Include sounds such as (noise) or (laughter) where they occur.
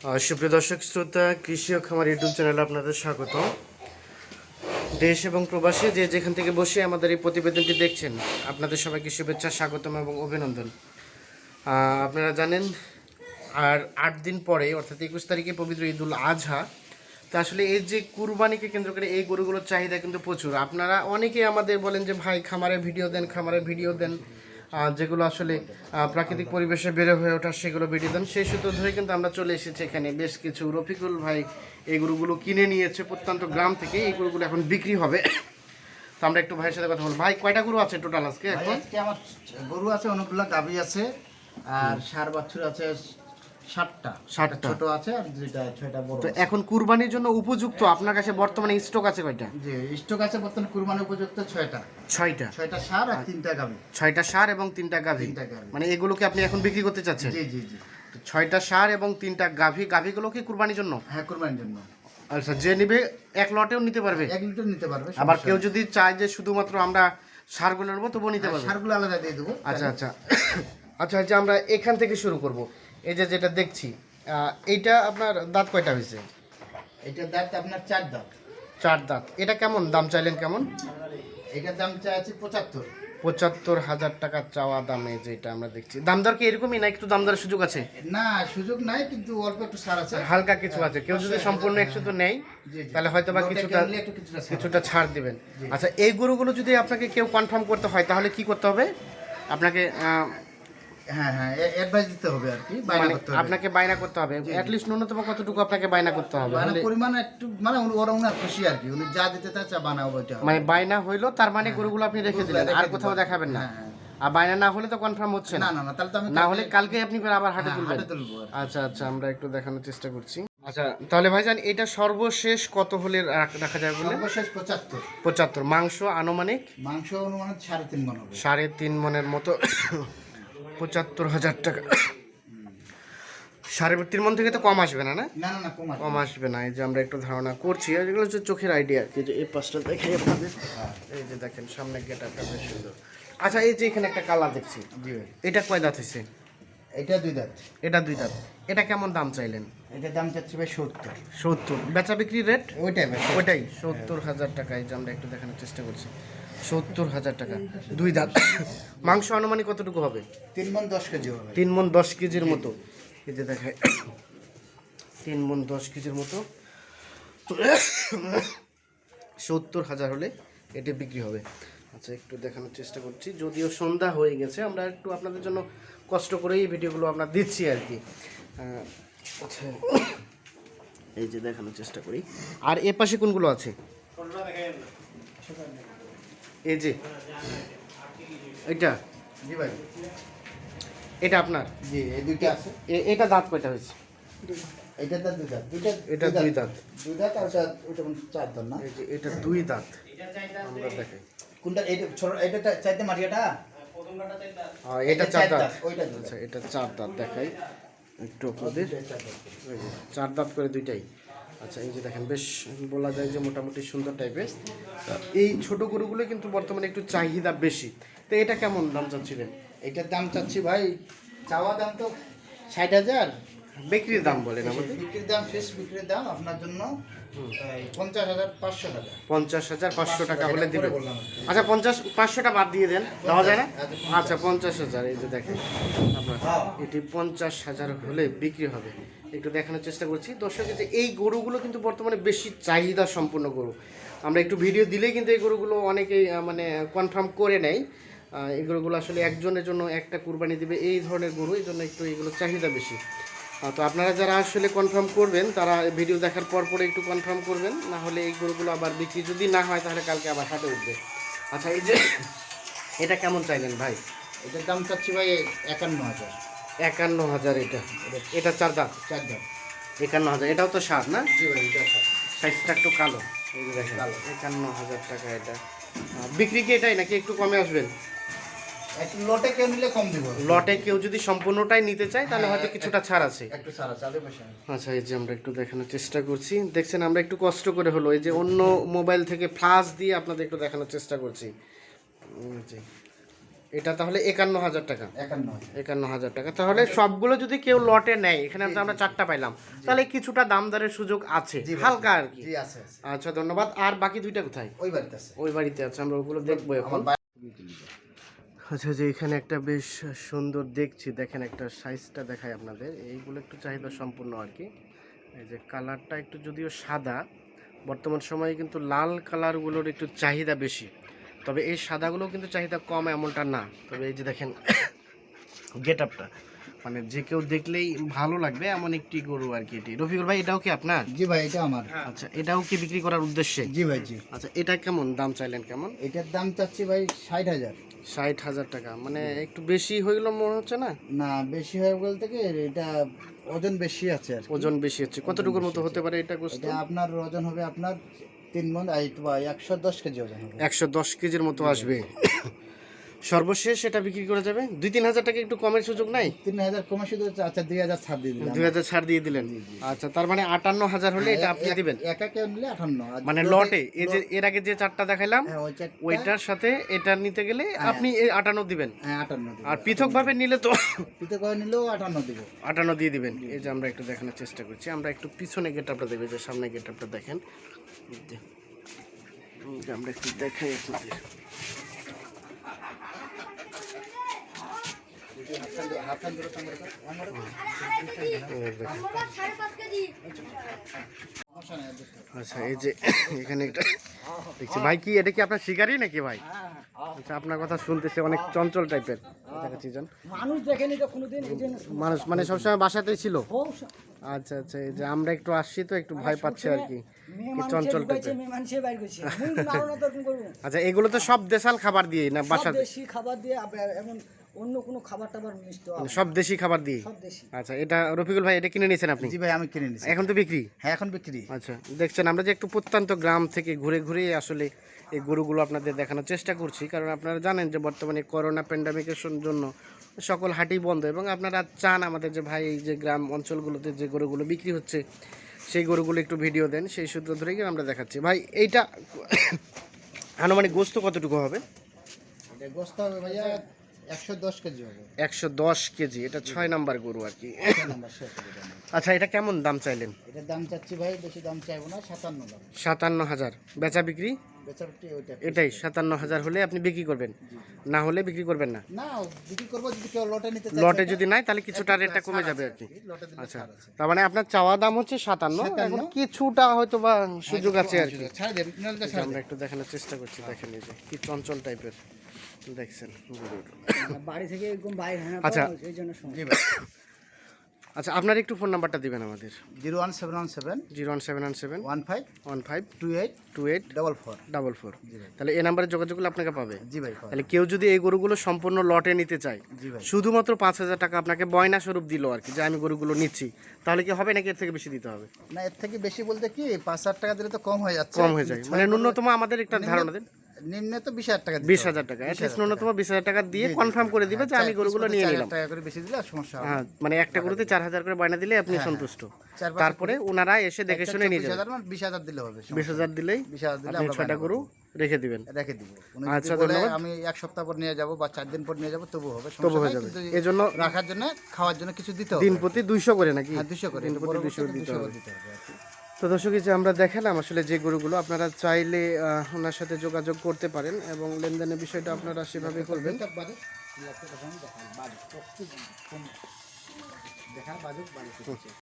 সুপ্রিয় দর্শক, শ্রোতা, কৃষি ও খামার ইউটিউব চ্যানেলে আপনাদের স্বাগত দেশ এবং প্রবাসী যে যেখান থেকে বসে আমাদের এই প্রতিবেদনটি দেখছেন, আপনাদের সবাইকে শুভেচ্ছা, স্বাগতম এবং অভিনন্দন। আপনারা জানেন, আর আট দিন পরে, অর্থাৎ একুশ তারিখে পবিত্র ঈদুল আজহা, তো আসলে এই যে কুরবানিকে কেন্দ্র করে এই গরুগুলোর চাহিদা কিন্তু প্রচুর। আপনারা অনেকেই আমাদের বলেন যে, ভাই, খামারে ভিডিও দেন, খামারে ভিডিও দেন। যেগুলো আসলে প্রাকৃতিক পরিবেশে বেড়ে হয়ে ওঠা সেগুলো বেটে দেন। সেই সূত্র ধরে কিন্তু আমরা চলে এসেছি এখানে। বেশ কিছু রফিকুল ভাই এই গরুগুলো কিনে নিয়েছে প্রত্যন্ত গ্রাম থেকে। এই গরুগুলো এখন বিক্রি হবে। তো আমরা একটু ভাইয়ের সাথে কথা বলব। ভাই, কয়টা গরু আছে টোটাল আজকে এখন? আমার গরু আছে, অনেকগুলো গাভী আছে, আর সার বাছুর আছে ষাটটা ষাটটা। ছোট আছে আর দুইটা ছয়টা বড় তো এখন কুরবানির জন্য উপযুক্ত আপনার কাছে বর্তমানে স্টক আছে কয়টা? যে স্টক আছে বর্তমানে কুরবানি উপযুক্ত ছয়টা। ছয়টা? ছয়টা সার আর তিনটা গাভী। ছয়টা সার এবং তিনটা গাভী? তিনটা গাভী। মানে এগুলোকে আপনি এখন বিক্রি করতে চাচ্ছেন? জি জি জি। ছয়টা সার এবং তিনটা গাভী গাভীগুলো কি কুরবানির জন্য? হ্যাঁ কুরবানির জন্য। আচ্ছা যে নিবে এক লটেও নিতে পারবে? এক লিটার নিতে পারবে আবার কেউ যদি চায় যে শুধুমাত্র আমরা সারগুলো নেব তবুও নিতে হ্যাঁ, পারবে? সারগুলো আলাদা দিয়ে দেবো। আচ্ছা আচ্ছা। (coughs) আচ্ছা আচ্ছা আমরা এখান থেকে শুরু করব। এই যে যেটা দেখছি এইটা আপনার দাঁত কয়টা হয়েছে? এটার দাঁত আপনার চার দাঁত। চার দাঁত। এটা কেমন? দাম চাইলেন কেমন? এটার দাম চাইছি পঁচাত্তর। পঁচাত্তর হাজার টাকা চাওয়া দামে যেটা আমরা দেখছি। দাম দর কি এরকমই না একটু দাম দরের সুযোগ আছে? না সুযোগ নাই কিন্তু অল্প একটু ছাড় আছে। হালকা কিছু আছে। কেউ যদি সম্পূর্ণ একশো তো নেই। তাহলে হয়তো বা কিছুটা কিছুটা ছাড়। দিবেন। আচ্ছা এই গরুগুলো যদি আপনাকে কেউ কনফার্ম করতে হয় তাহলে কি করতে হবে? আপনাকে হ্যাঁ হ্যাঁ অ্যাডভাইস দিতে হবে আর কি বাইরে মানে করতে হবে। আপনাকে বায়না করতে হবে। অ্যাটলিস্ট ন্যূনতম কতটুকু আপনাকে বায়না করতে হবে? মানে পরিমাণ একটু মানে ওরা উনার খুশি আর কি উনি যা দিতে চা বানাবো মানে বায়না হইল তার মানে গরুগুলো আপনি রেখে দিলেন আর কোথাও দেখাবেন না। হ্যাঁ, হ্যাঁ। আর বায়না না হলে তো কনফার্ম হচ্ছে না। না না তাহলে তো আমি না হলে কালকে আপনি আবার হাটে হ্যাঁ, তুলবেন। আচ্ছা আচ্ছা আমরা একটু দেখানোর চেষ্টা করছি। আচ্ছা। তাহলে ভাইজান এটা সর্বশেষ কত হলে রাখা যায় বলে সর্বশেষ পঁচাত্তর। পঁচাত্তর। মাংস আনুমানিক? মাংস অনুমানে সাড়ে তিন মন হবে। সাড়ে তিন মনের মতো। পঁচাত্তর হাজার টাকা। সাড়ে তিন মন থেকে তো কম আসবে না না? কম আসবে। না। এই যে আমরা একটু ধারণা করছি এগুলো হচ্ছে চোখের আইডিয়া কি। যে এই পাশটা দেখে আপনাদের। এই যে দেখেন সামনে গেট আপটা বেশ সুন্দর। আচ্ছা এই যে এখানে একটা কালার দেখছি। এটা কয় দাঁত হয়েছে এটা দুই দাঁত। এটা দুই দাঁত। এটা কেমন দাম চাইলেন? এটার দাম চাচ্ছি ভাই সত্তর। সত্তর। বেচা বিক্রি রেট ওইটাই ভাই ওটাই সত্তর হাজার টাকা এই যে আমরা একটু দেখানোর চেষ্টা করছি। সত্তর হাজার টাকা। দুই দাঁত। মাংস আনুমানিক কতটুকু হবে? তিন মন দশ কেজি হবে। তিন মন দশ কেজির মতো। এই যে দেখায় তিন মন দশ কেজির মতো। সত্তর হাজার হলে এটি বিক্রি হবে। আচ্ছা একটু দেখানোর চেষ্টা করছি। যদিও সন্ধ্যা হয়ে গেছে আমরা একটু আপনাদের জন্য কষ্ট করেই ভিডিওগুলো আমরা দিচ্ছি আর কি। আচ্ছা। এই যে দেখানোর চেষ্টা করি। আর এ পাশে কোনগুলো আছে? এই যে এটা জি ভাই। এটা আপনার? জি এই দুইটা আছে। এটা দাঁত কয়টা হয়েছে? এটা দাঁত দুই দাঁত। দুইটা এটা দুই দাঁত। দুই দাঁত আর ওটা চার দাঁত না? এই যে এটা দুই দাঁত। আমরা দেখাই। কোনটা এইটা ছোট এটা চাইতে মারিয়াটা এটা চার দাঁত। আচ্ছা এটা চার দাঁত দেখাই। একটু আপনাদের। চার দাঁত করে দুইটাই। আচ্ছা এই যে দেখেন বেশ বলা যায় যে মোটামুটি সুন্দর টাইপের এই ছোট গরুগুলো কিন্তু বর্তমানে একটু চাহিদা বেশি। তো এটা কেমন দাম চাচ্ছিলেন? এটার দাম চাচ্ছি ভাই চাওয়া দাম তো ষাট হাজার। বিক্রির দাম বলেন আমাদের। বিক্রির দাম শেষ বিক্রির দাম আপনার জন্য পঞ্চাশ হাজার পাঁচশো টাকা। পঞ্চাশ হাজার পাঁচশো টাকা হলে এটা দিবেন। আচ্ছা পঞ্চাশ পাঁচশোটা বাদ দিয়ে দেন। দেওয়া যায় না? আচ্ছা পঞ্চাশ হাজার এই যে দেখেন। আপনার হ্যাঁ। এটি পঞ্চাশ হাজার হলে বিক্রি হবে। একটু দেখানোর চেষ্টা করছি। দর্শক যে এই গরুগুলো কিন্তু বর্তমানে বেশি চাহিদা সম্পূর্ণ গরু। আমরা একটু ভিডিও দিলেই কিন্তু এই গরুগুলো অনেকেই মানে কনফার্ম করে নেয়। এই গরুগুলো আসলে একজনের জন্য একটা কুরবানি দিবে এই ধরনের গরু, এই জন্য একটু এগুলো চাহিদা বেশি। তো আপনারা যারা আসলে কনফার্ম করবেন, তারা ভিডিও দেখার পর পরে একটু কনফার্ম করবেন, না হলে এই গরুগুলো আবার বিক্রি যদি না হয়, তাহলে কালকে আবার হাটে উঠবে। আচ্ছা এই যে, এটা কেমন চাইলেন ভাই? এটার দাম চাচ্ছি ভাই একান্ন হাজার। একান্ন হাজার এটা। এটা চার দাঁত। চার দাম একান্ন হাজার এটাও তো সার না? জি ভাই এটা সাইজটা একটু কালো। এই যে দেখেন একান্ন হাজার টাকা এটা। বিক্রি কি এটাই নাকি একটু কমে আসবেন? লটে কেউ নিলে কম দিব। লটে কেউ যদি সম্পূর্ণটাই নিতে চায় তাহলে হয়তো কিছুটা ছাড় আছে। একটু আচ্ছা এই যে আমরা একটু দেখানোর চেষ্টা করছি। দেখছেন আমরা একটু কষ্ট করে হলো। এই যে অন্য মোবাইল থেকে ফ্লাশ দিয়ে আপনাদের একটু দেখানোর চেষ্টা করছি। জি। এটা তাহলে একান্ন হাজার টাকা। একান্ন হাজার। টাকা। তাহলে সবগুলো যদি কেউ লটে নেয় এখানে আমরা চারটা পাইলাম। তাহলে কিছুটা দাম দরের সুযোগ আছে। হালকা আর কি। আচ্ছা ধন্যবাদ। আর বাকি দুইটা কোথায়? ওই বাড়িতে আছে। ওই বাড়িতে আছে। আমরা ওগুলো দেখব এখন। আচ্ছা যে এখানে একটা বেশ সুন্দর দেখছি। দেখেন একটা সাইজটা দেখায় আপনাদের। এইগুলো একটু চাহিদা সম্পূর্ণ আর কি। এই যে কালারটা একটু যদিও সাদা বর্তমান সময়ে কিন্তু লাল কালারগুলোর একটু চাহিদা বেশি। তবে এই সাদাগুলো কিন্তু চাহিদা কম এমনটা না। তবে এই যে দেখেন গেট আপটা মানে যে কেউ দেখলেই ভালো লাগবে এমন একটি গরু আর কি এটি। রফিকুল ভাই এটাও কি আপনার? জি ভাই এটা আমার। আচ্ছা এটাও কি বিক্রি করার উদ্দেশ্যে? জি ভাই জি। আচ্ছা এটা কেমন দাম চাইলেন কেমন? এটার দাম চাচ্ছি ভাই ষাট হাজার। ষাট হাজার টাকা মানে একটু বেশি হইল মনে হচ্ছে না? না বেশি হয় বলতে কি এটা ওজন বেশি আছে আর ওজন বেশি হচ্ছে। কতটুকুর মতো হতে পারে এটা গোস্ত? এটা আপনার ওজন হবে আপনার তিন মন একশো দশ কেজি ওজন একশো দশ কেজির মতো আসবে। সর্বশেষ এটা বিক্রি করা যাবে? দুই তিন হাজার টাকা একটু কমের সুযোগ নাই? তিন হাজার কমে সুযোগ আচ্ছা দুই হাজার ছাড় দিয়ে দিলাম। দুই হাজার ছাড় দিয়ে দিলেন। আচ্ছা তার মানে আটান্ন হাজার হলে এটা আপনি দিবেন? একা কেউ নিলে আঠান্ন আর মানে লটে এই যে এর আগে যে চারটা দেখাইলাম হ্যাঁ ওইটার সাথে এটা নিতে গেলে আপনি এই আটান্ন দিবেন। হ্যাঁ আটান্ন দিব। আর পৃথকভাবে নিলে তো করে নিলেও আটান্ন দিব। আটান্ন দিয়ে দিবেন। এই যে আমরা একটু দেখানোর চেষ্টা করছি। আমরা একটু পিছনে গেট আপটা দেখব যে সামনে গেট আপটা দেখেন আমরা একটু দেখাই আপনাদের হাফান ধরে কামড় কর। আমার এই দেখেন। সমস্যা নেই, দেখতে হবে। আচ্ছা এই যে এখানে একটা দেখছি। ভাই কি এটা কি আপনার শিকারই নাকি ভাই? আচ্ছা আপনার কথা শুনতেছে অনেক চঞ্চল টাইপের দেখাচ্ছি মানুষ দেখেনি তো কোনোদিন মানুষ মানে সবসময় বাসাতেই ছিল? আচ্ছা আচ্ছা এই যে আমরা একটু আসছি তো একটু ভয় পাচ্ছি আর কি। চঞ্চল টাইপের আচ্ছা এগুলো তো সব দেশাল খাবার দিয়ে না বাসাতে? দেশি খাবার দিয়ে এমন অন্য কোনো খাবার টাবার মিষ্ট মানে সব দেশি খাবার দিয়ে সব দেশি। আচ্ছা এটা রফিকুল ভাই এটা কিনে নিয়েছেন আপনি? জি ভাই আমি কিনে নিছি। এখন তো বিক্রি? হ্যাঁ এখন বিক্রি। আচ্ছা দেখছেন আমরা যে একটু প্রত্যন্ত গ্রাম থেকে ঘুরে ঘুরে আসলে এই গরুগুলো আপনাদের দেখানোর চেষ্টা করছি কারণ আপনারা জানেন যে বর্তমানে করোনা প্যান্ডামিকের জন্য সকল হাটই বন্ধ এবং আপনারা চান আমাদের যে ভাই এই যে গ্রাম অঞ্চলগুলোতে যে গরুগুলো বিক্রি হচ্ছে সেই গরুগুলো একটু ভিডিও দেন সেই সূত্র ধরেই আমরা দেখাচ্ছি। ভাই এইটা (coughs) আনুমানিক গোস্ত কতটুকু হবে? গোস্ত হবে ভাইয়া একশো দশ কেজি এটা ছয় নাম্বার গরু আর কি। আচ্ছা এটা কেমন দাম চাইলেন? দাম চাচ্ছি ভাই বেশি দাম চাইব না সাতান্ন সাতান্ন হাজার। বেচা বিক্রি? এটাই সাতান্ন হাজার হলে আপনি বিক্রি করবেন। না হলে বিক্রি করবেন না। না বিক্রি করব যদি লটে যদি নাই তাহলে কিছুটা রেটটা কমে যাবে আর কি। আচ্ছা তার মানে আপনার চাওয়া দাম হচ্ছে সাতান্ন এখন কিছুটা হয়তো বা সুযোগ আছে আর কি। আমরা একটু দেখানোর চেষ্টা করছি দেখেন এই যে কি চঞ্চল টাইপের দেখছেন বাড়ি থেকে এরকম বাইরে হয় না আচ্ছা। এই জন্য জি ভাই। আচ্ছা আপনার একটু ফোন নাম্বারটা দিবেন আমাদের। Zero one seven one seven zero one seven one seven. One five one five. Two eight two eight. Double four. Double four তাহলে এই নাম্বারে যোগাযোগ করলে আপনাকে পাবে। জি ভাই তাহলে কেউ যদি এই গরুগুলো সম্পূর্ণ লটে নিতে চায় জি ভাই। শুধুমাত্র পাঁচ হাজার টাকা আপনাকে বয়না স্বরূপ দিল আর কি যে আমি গরুগুলো নিচ্ছি তাহলে কি হবে নাকি এর থেকে বেশি দিতে হবে? না এর থেকে বেশি বলতে কি পাঁচ হাজার টাকা দিলে তো কম হয়ে যাচ্ছে। কম হয়ে যায়। মানে ন্যূনতম আমাদের একটা ধারণা দিন। নিম্নে তো বিশ হাজার টাকা বিশ হাজার টাকা। অ্যাটলিস্ট ন্যূনতম বিশ হাজার টাকা দিয়ে কনফার্ম করে দিবে যে আমি গরুগুলো নিয়ে নিলাম। টাকা করে বেশি দিলে সমস্যা হ্যাঁ মানে একটা গরুতে চার হাজার করে বায়না দিলে আপনি সন্তুষ্ট। তারপরে ওনারা এসে দেখে শুনে নিয়ে যাবেন বিশ হাজার দিলে হবে বিশ হাজার দিলেই বিশ হাজার দিলে বায়না গরু রেখে দিবেন। রেখে দিব। আচ্ছা, ধন্যবাদ। আমি এক সপ্তাহ পর নিয়ে যাব বা চার দিন পর নিয়ে যাব তবু হবে। তবু হয়ে যাবে। জন্য রাখার জন্য খাওয়ার জন্য কিছু দিতে হবে। দিন প্রতি দুইশো করে নাকি? হ্যাঁ দুশো করে দিন প্রতি দুইশো দিতে হবে। তো দর্শক যে আমরা দেখালাম আসলে যে গরুগুলো, আপনারা চাইলে ওনার সাথে যোগাযোগ করতে পারেন এবং লেনদেনের বিষয়টা আপনারা সেভাবে করবেন। দেখান